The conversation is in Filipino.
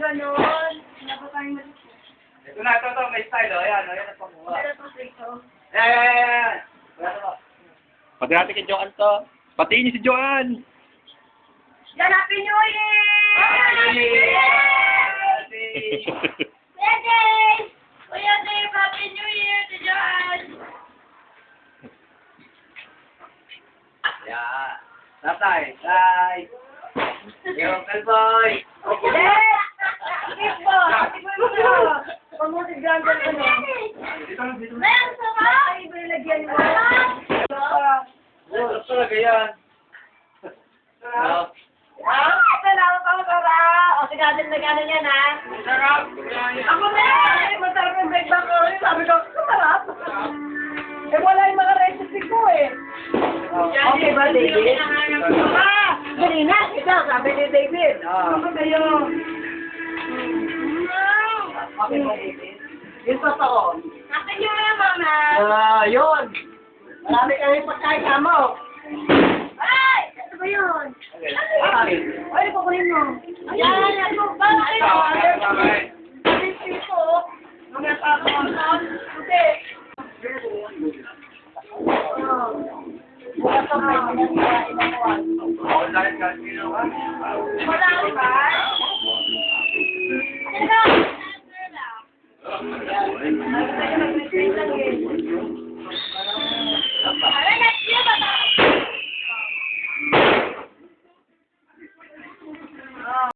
ganon. Wala pa tayong malis. Ito na, ito, ito, may style, oh. Ayan, oh, ayan ang panguha. Wala pa ito. Ayan, ayan, ayan, ayan. Wala to. Pati natin kay Joanne to. Pati niyo si Joanne. Yan, Happy New Year! Happy New Year! Kuya Dave! Kuya Dave, Happy New Year to John! Yeah. Tatay, tay. Yo, Kalboy. Dave! Skip po! Skip mo ito! John ano. Dito lang, dito lang. Meron sa ba? Ay, binilagyan mo. Oh, talaga yan. Ah, salamat ako, Tara. O, sigatin na gano'n yan, ha? Sarap. Ako na! Ay, yung breakback ko. Sabi ko, masarap. Eh, wala yung mga recipe ko, eh. Okay ba, David? Ah, dali na. Sabi ni David. Ano kayo? David? Yung totoo. Nasaan yung mga mama? Ah, yun. Marami kami pagkain mo. Ay! Ano ba yun? Ay. Ay, kukunin mo. Ayan, ano ba? Ay, Ito, okay, okay. Thank you.